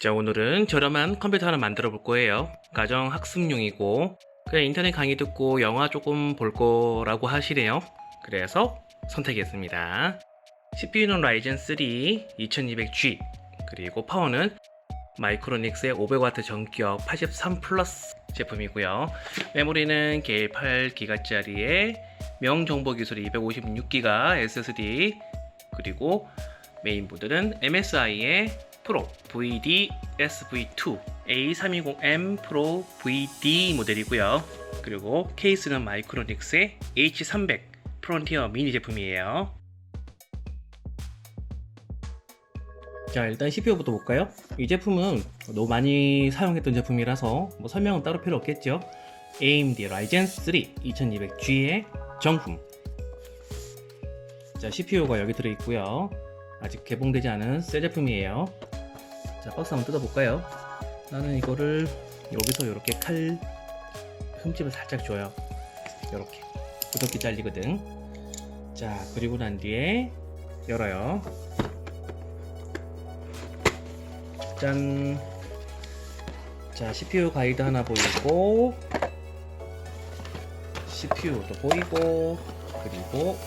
자, 오늘은 저렴한 컴퓨터 하나 만들어 볼 거예요. 가정 학습용이고, 그냥 인터넷 강의 듣고 영화 조금 볼 거라고 하시네요. 그래서 선택했습니다. CPU는 라이젠 3 2200G, 그리고 파워는 마이크로닉스의 500W 전격 83 플러스 제품이고요. 메모리는 계일 8기가짜리에 명정보 기술이 256기가 SSD, 그리고 메인보드는 MSI의 프로 VD SV2 A320M 프로 VD 모델이고요. 그리고 케이스는 마이크로닉스의 H300 프론티어 미니 제품이에요. 자 일단 CPU부터 볼까요? 이 제품은 너무 많이 사용했던 제품이라서 뭐 설명은 따로 필요 없겠죠? AMD Ryzen 3 2200G의 정품 자 CPU가 여기 들어있고요 아직 개봉되지 않은 새 제품이에요 자 박스 한번 뜯어볼까요? 나는 이거를 여기서 이렇게 칼 흠집을 살짝 줘요. 이렇게. 구석기 잘리거든. 자 그리고 난 뒤에 열어요. 짠. 자, CPU 가이드 하나 보이고, CPU도 보이고, 그리고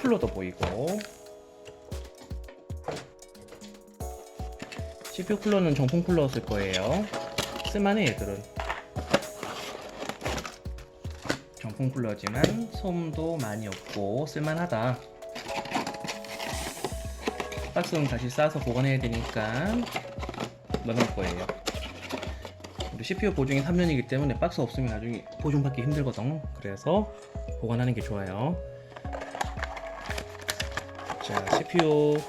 쿨러도 보이고, CPU 쿨러는 정품 쿨러 쓸 거예요. 쓸만해, 얘들은. 정품 쿨러지만 솜도 많이 없고 쓸만하다. 박스는 다시 싸서 보관해야 되니까 넣어놓을 거예요. CPU 보증이 3년이기 때문에 박스 없으면 나중에 보증받기 힘들거든. 그래서 보관하는 게 좋아요. 자, CPU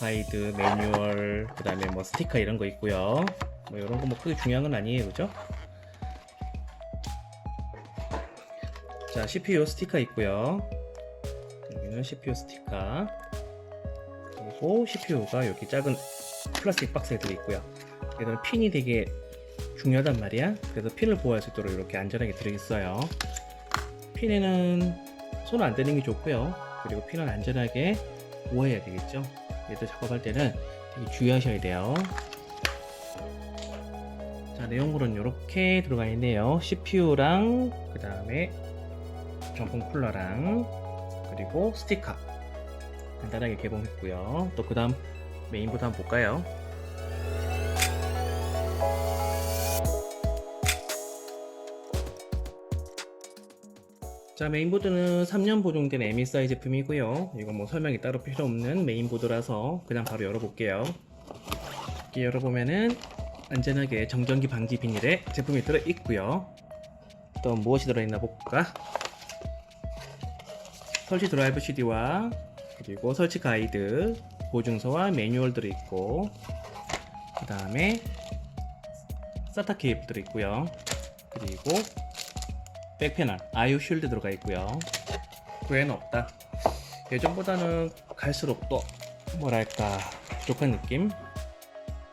가이드, 매뉴얼, 그 다음에 뭐 스티커 이런 거 있고요. 뭐 이런 거 뭐 크게 중요한 건 아니에요, 그죠? 자, CPU 스티커 있고요. 여기는 CPU 스티커. 그리고 CPU가 여기 작은 플라스틱 박스에 들어있고요. 얘들은 핀이 되게 중요하단 말이야. 그래서 핀을 보호할 수 있도록 이렇게 안전하게 들어있어요. 핀에는 손 안 대는 게 좋고요. 그리고 핀은 안전하게 보호해야 되겠죠. 얘들 작업할 때는 되게 주의하셔야 돼요. 자, 내용물은 이렇게 들어가 있네요. CPU랑 그 다음에 정품 쿨러랑 그리고 스티커 간단하게 개봉했고요. 또 그 다음 메인보드 한번 볼까요? 자 메인보드는 3년 보증된 MSI 제품이고요. 이거 뭐 설명이 따로 필요 없는 메인보드라서 그냥 바로 열어볼게요. 이렇게 열어보면은 안전하게 정전기 방지 비닐에 제품이 들어있고요. 또 무엇이 들어있나 볼까? 설치 드라이브 CD와 그리고 설치 가이드 보증서와 매뉴얼 들어있고 그 다음에 사타 케이블 들어있고요. 그리고 백패널 아이오 쉴드 들어가 있고요. 후에는 없다. 예전보다는 갈수록 또 뭐랄까 부족한 느낌?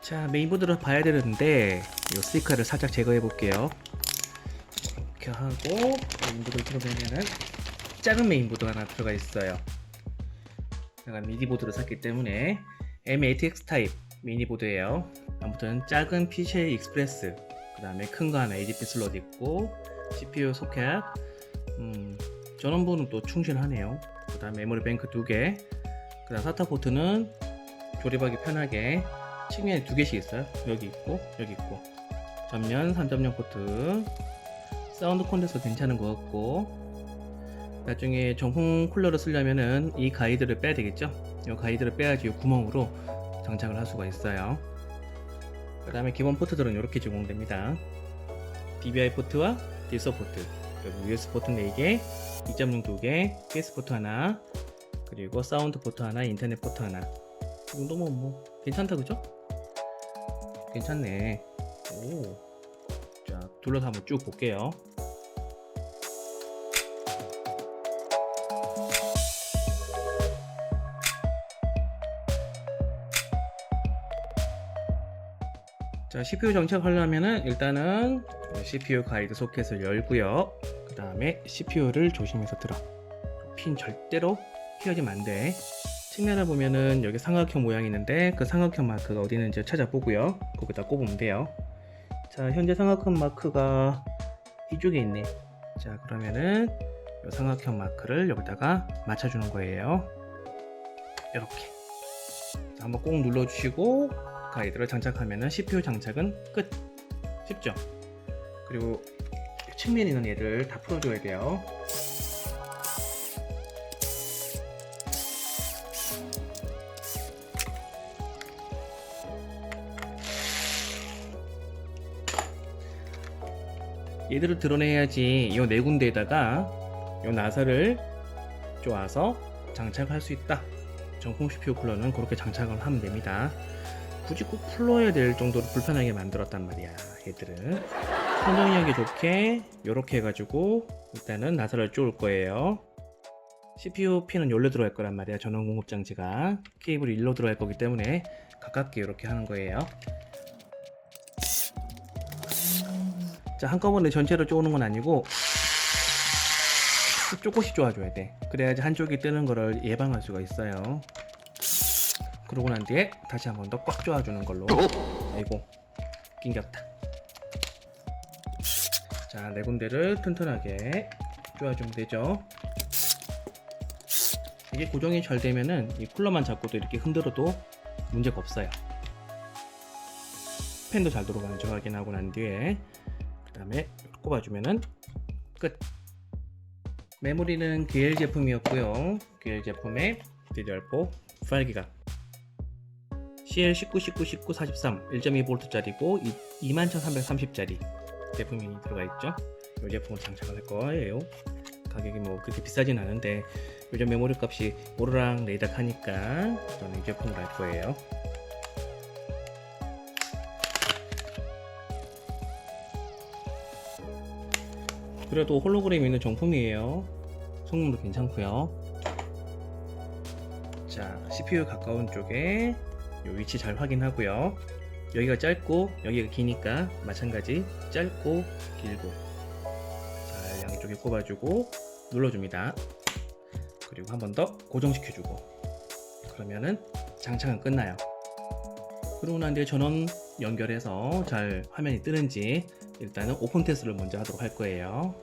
자 메인보드를 봐야 되는데 이 스티커를 살짝 제거해 볼게요. 이렇게 하고 메인보드를 들어보면은 작은 메인보드 하나 들어가 있어요. 제가 미디보드를 샀기 때문에 M8X 타입 미니보드예요. 아무튼 작은 PCI 익스프레스 그 다음에 큰 거 하나 ADP 슬롯 있고 CPU 소켓. 음, 전원부는 또 충실하네요. 그 다음 메모리 뱅크 두개그 다음 사타 포트는 조립하기 편하게 측면에 두 개씩 있어요. 여기 있고 여기 있고. 전면 3.0 포트. 사운드 콘덴서 괜찮은 것 같고. 나중에 정품 쿨러를 쓰려면은 이 가이드를 빼야 되겠죠? 이 가이드를 빼야지 이 구멍으로 장착을 할 수가 있어요. 그 다음에 기본 포트들은 이렇게 제공됩니다. DVI 포트와 디서 포트. 그리고 USB 포트 4개 2.0 2개 PS 포트 하나 그리고 사운드 포트 하나 인터넷 포트 하나. 이 정도면 뭐 괜찮다 그죠? 괜찮네. 오 자 둘러서 한번 쭉 볼게요 자, CPU 정착하려면은 일단은 CPU 가이드 소켓을 열고요. 그 다음에 CPU를 조심해서 들어. 핀 절대로 휘어지면 안 돼. 측면을 보면은 여기 삼각형 모양이 있는데 그 삼각형 마크가 어디 있는지 찾아보고요. 거기다 꼽으면 돼요. 자, 현재 삼각형 마크가 이쪽에 있네. 자, 그러면은 이 삼각형 마크를 여기다가 맞춰주는 거예요. 이렇게. 자, 한번 꼭 눌러주시고 가이드를 장착하면은 CPU 장착은 끝. 쉽죠? 그리고 측면에 있는 애들 다 풀어줘야 돼요. 얘들을 드러내야지 이 네 군데에다가 이 나사를 쪼아서 장착할 수 있다. 정품 CPU 쿨러는 그렇게 장착을 하면 됩니다. 굳이 꼭 풀러야 될 정도로 불편하게 만들었단 말이야. 얘들은 선정력이 좋게 이렇게 해가지고 일단은 나사를 쪼을 거예요. CPU 핀은 여기로 들어갈 거란 말이야. 전원 공급 장치가 케이블이 일로 들어갈 거기 때문에 가깝게 이렇게 하는 거예요. 자 한꺼번에 전체로 쪼는 건 아니고 조금씩 쪼아줘야 돼 그래야지 한쪽이 뜨는 거를 예방할 수가 있어요 그러고 난 뒤에 다시 한 번 더꽉 쪼아주는 걸로. 아이고 낑겼다. 자 네 군데를 튼튼하게 쪼아주면 되죠. 이게 고정이 잘 되면은 이 쿨러만 잡고도 이렇게 흔들어도 문제가 없어요. 팬도 잘 돌아가는지 확인하고 난 뒤에 그 다음에 꼽아주면은 끝. 메모리는 GL 제품이었고요. GL 제품의 DDR4 파일기가 CL 19, 19, 19, 43 1.2V짜리고 21,330짜리 제품이 들어가 있죠 이 제품을 장착을 할 거예요 가격이 뭐 그렇게 비싸진 않은데 요즘 메모리 값이 오르락 내리락 하니까 저는 이 제품을 할 거예요 그래도 홀로그램 있는 정품이에요. 성능도 괜찮고요. 자, CPU 가까운 쪽에 요 위치 잘 확인하고요. 여기가 짧고 여기가 기니까 마찬가지 짧고 길고 잘 양쪽에 꼽아주고 눌러줍니다. 그리고 한 번 더 고정시켜주고 그러면은 장착은 끝나요. 그러고 난 뒤에 전원 연결해서 잘 화면이 뜨는지 일단은 오픈 테스트를 먼저 하도록 할 거예요.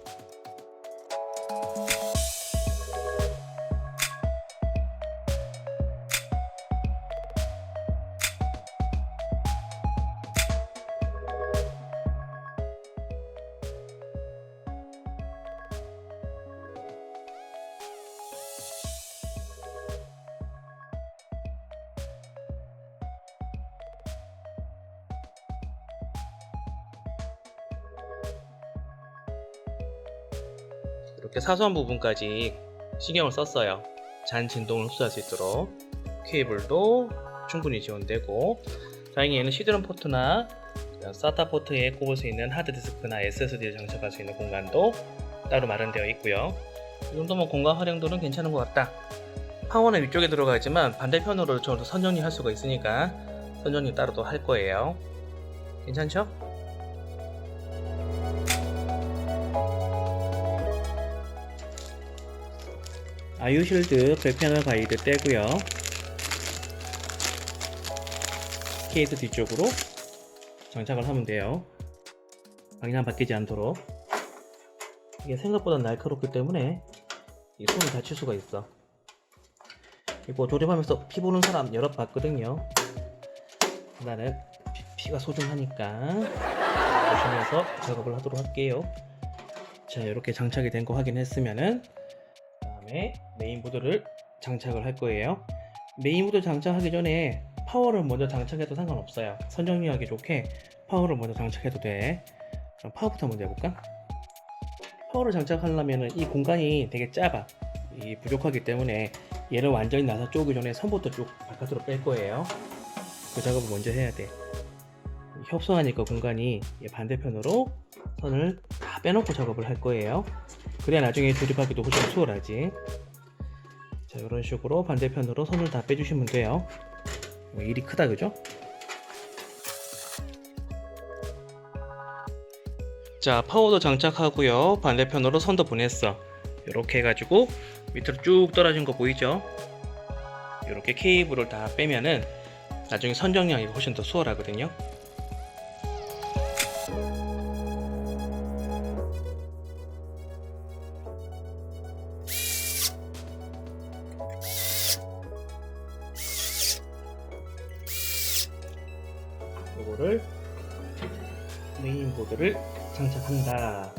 이렇게 사소한 부분까지 신경을 썼어요. 잔 진동을 흡수할 수 있도록 케이블도 충분히 지원되고 다행히 얘는 시드럼 포트나 SATA 포트에 꼽을 수 있는 하드디스크나 SSD를 장착할 수 있는 공간도 따로 마련되어 있고요. 이 정도면 공간 활용도는 괜찮은 것 같다. 파워는 위쪽에 들어가지만 반대편으로 저도 선정리 할 수가 있으니까 선정리 따로 또 할 거예요. 괜찮죠? 아유실드 백패널 가이드 떼고요. 케이스 뒤쪽으로 장착을 하면 돼요. 방향 바뀌지 않도록. 이게 생각보다 날카롭기 때문에 이 손이 다칠 수가 있어. 이거 조립하면서 피 보는 사람 여러 봤거든요. 나는 피, 가 소중하니까 조심해서 작업을 하도록 할게요. 자, 이렇게 장착이 된 거 확인했으면은 다음에 메인보드를 장착을 할 거예요. 메인보드 장착하기 전에 파워를 먼저 장착해도 상관없어요. 선정리하기 좋게 파워를 먼저 장착해도 돼. 그럼 파워부터 먼저 해볼까? 파워를 장착하려면 이 공간이 되게 작아. 이 부족하기 때문에 얘를 완전히 나사 쪼기 전에 선부터 쭉 바깥으로 뺄 거예요. 그 작업을 먼저 해야 돼. 협소하니까 공간이 얘 반대편으로 선을 다 빼놓고 작업을 할 거예요. 그래야 나중에 조립하기도 훨씬 수월하지. 자, 이런 식으로 반대편으로 선을 다 빼주시면 돼요. 뭐 일이 크다, 그죠? 자, 파워도 장착하고요. 반대편으로 선도 보냈어. 이렇게 해가지고 밑으로 쭉 떨어진 거 보이죠? 이렇게 케이블을 다 빼면은 나중에 선정량이 훨씬 더 수월하거든요. 메인보드를 장착한다.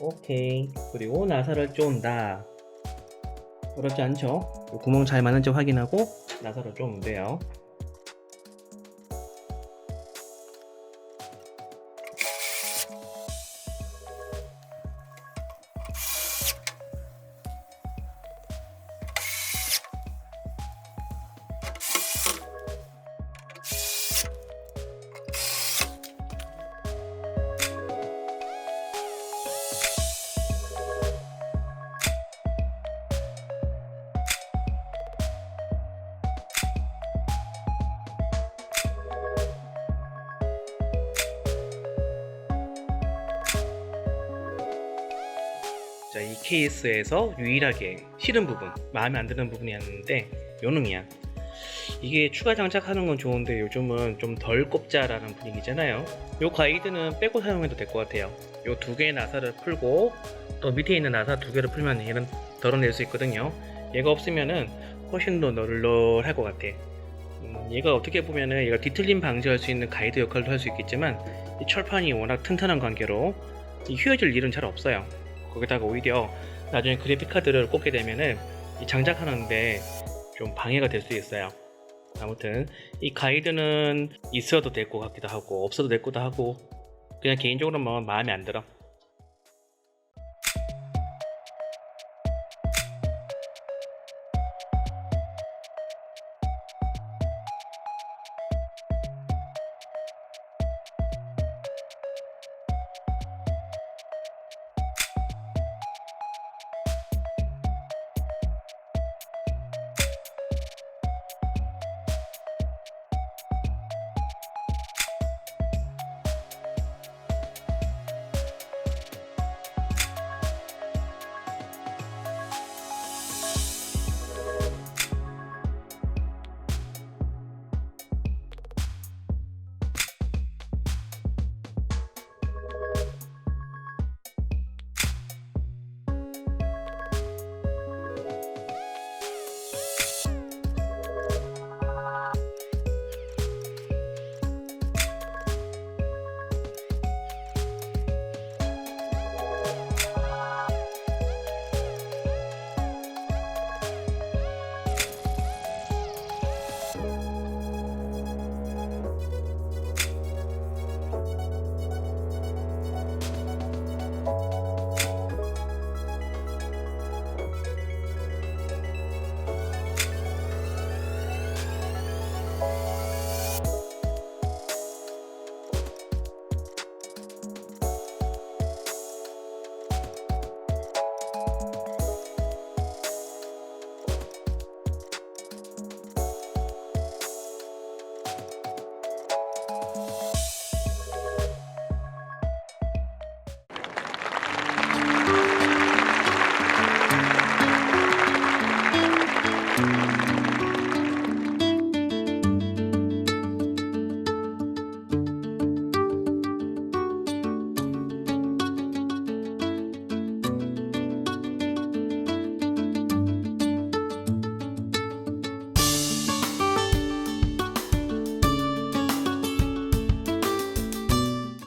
오케이. 그리고 나사를 쫀다. 어렵지 않죠? 요 구멍 잘 맞는지 확인하고 나사를 쪼면 돼요. 케이스에서 유일하게 싫은 부분, 마음에 안 드는 부분이었는데 요놈이야. 이게 추가 장착하는 건 좋은데 요즘은 좀 덜 꼽자라는 분위기잖아요. 요 가이드는 빼고 사용해도 될 것 같아요. 요 두 개의 나사를 풀고 또 밑에 있는 나사 두 개를 풀면 얘는 덜어낼 수 있거든요. 얘가 없으면은 훨씬 더 널널할 것 같아. 음, 얘가 어떻게 보면은 얘가 뒤틀림 방지할 수 있는 가이드 역할도 할 수 있겠지만 이 철판이 워낙 튼튼한 관계로 이 휘어질 일은 잘 없어요. 거기다가 오히려 나중에 그래픽 카드를 꽂게 되면은 이 장착하는데 좀 방해가 될 수 있어요. 아무튼 이 가이드는 있어도 될 것 같기도 하고 없어도 될 것도 하고 그냥 개인적으로 뭐 마음에 안 들어.